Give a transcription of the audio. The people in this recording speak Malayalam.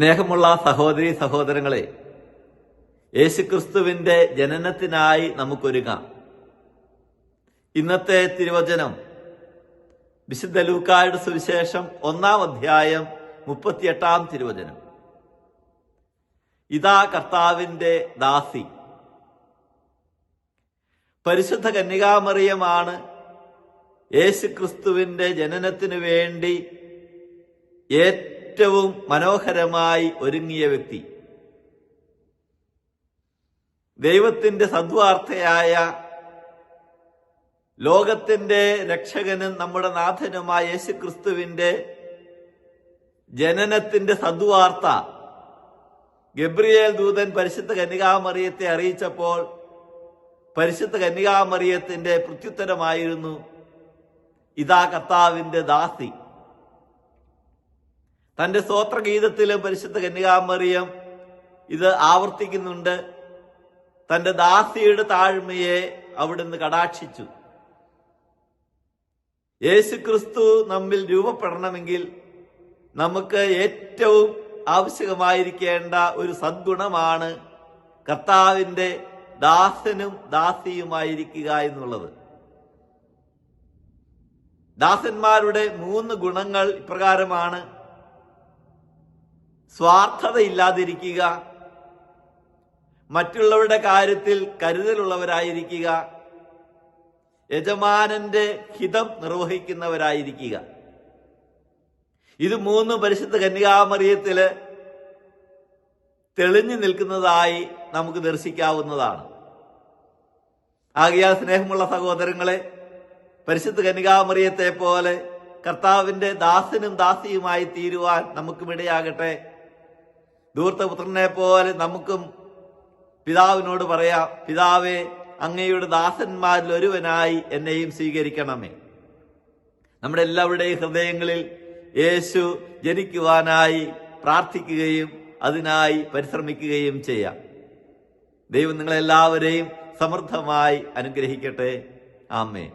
സ്നേഹമുള്ള സഹോദരി സഹോദരങ്ങളെ യേശുക്രിസ്തുവിന്റെ ജനനത്തിനായി നമുക്കൊരുങ്ങാം. ഇന്നത്തെ തിരുവചനം വിശുദ്ധ ലൂക്കായുടെ സുവിശേഷം ഒന്നാം അധ്യായം മുപ്പത്തിയെട്ടാം തിരുവചനം. ഇതാ കർത്താവിന്റെ ദാസി. പരിശുദ്ധ കന്യകാമറിയമാണ് യേശുക്രിസ്തുവിന്റെ ജനനത്തിനു വേണ്ടി ഏറ്റവും മനോഹരമായി ഒരുങ്ങിയ വ്യക്തി. ദൈവത്തിന്റെ സദ്വാർത്തയായ ലോകത്തിന്റെ രക്ഷകനും നമ്മുടെ നാഥനുമായ യേശു യേശുക്രിസ്തുവിന്റെ ജനനത്തിന്റെ സദ്വാർത്ത ഗബ്രിയേൽ ദൂതൻ പരിശുദ്ധ കന്യകാമറിയത്തെ അറിയിച്ചപ്പോൾ പരിശുദ്ധ കന്യകാമറിയത്തിന്റെ പ്രത്യുത്തരമായിരുന്നു ഇതാ കർത്താവിന്റെ ദാസി. തന്റെ സ്തോത്രഗീതത്തിൽ പരിശുദ്ധ കന്യകാമറിയം ഇത് ആവർത്തിക്കുന്നുണ്ട്. തന്റെ ദാസിയുടെ താഴ്മയെ അവിടുന്ന് കടാക്ഷിച്ചു. യേശു ക്രിസ്തു നമ്മിൽ രൂപപ്പെടണമെങ്കിൽ നമുക്ക് ഏറ്റവും ആവശ്യമായിരിക്കേണ്ട ഒരു സദ്ഗുണമാണ് കർത്താവിന്റെ ദാസനും ദാസിയുമായിരിക്കുക എന്നുള്ളത്. ദാസന്മാരുടെ മൂന്ന് ഗുണങ്ങൾ ഇപ്രകാരമാണ്. സ്വാർത്ഥതയില്ലാതിരിക്കുക. മറ്റുള്ളവരുടെ കാര്യത്തിൽ കരുതലുള്ളവരായിരിക്കുക. യജമാനന്റെ ഹിതം നിർവഹിക്കുന്നവരായിരിക്കുക. ഇത് മൂന്ന് പരിശുദ്ധ കന്യകാമറിയത്തിൽ തെളിഞ്ഞു നിൽക്കുന്നതായി നമുക്ക് ദർശിക്കാവുന്നതാണ്. ആകിയാൽ സ്നേഹമുള്ള സഹോദരങ്ങളെ പരിശുദ്ധ കന്യകാമറിയത്തെ പോലെ കർത്താവിന്റെ ദാസനും ദാസിയുമായി തീരുവാൻ നമുക്കും ഇടയാകട്ടെ. ധൂർത്തപുത്രനെ പോലെ നമുക്കും പിതാവിനോട് പറയാം പിതാവേ അങ്ങയുടെ ദാസന്മാരിൽ ഒരുവനായി എന്നെയും സ്വീകരിക്കണമേ. നമ്മുടെ എല്ലാവരുടെയും ഹൃദയങ്ങളിൽ യേശു ജനിക്കുവാനായി പ്രാർത്ഥിക്കുകയും അതിനായി പരിശ്രമിക്കുകയും ചെയ്യാം. ദൈവം നിങ്ങളെല്ലാവരെയും സമൃദ്ധമായി അനുഗ്രഹിക്കട്ടെ. ആമേ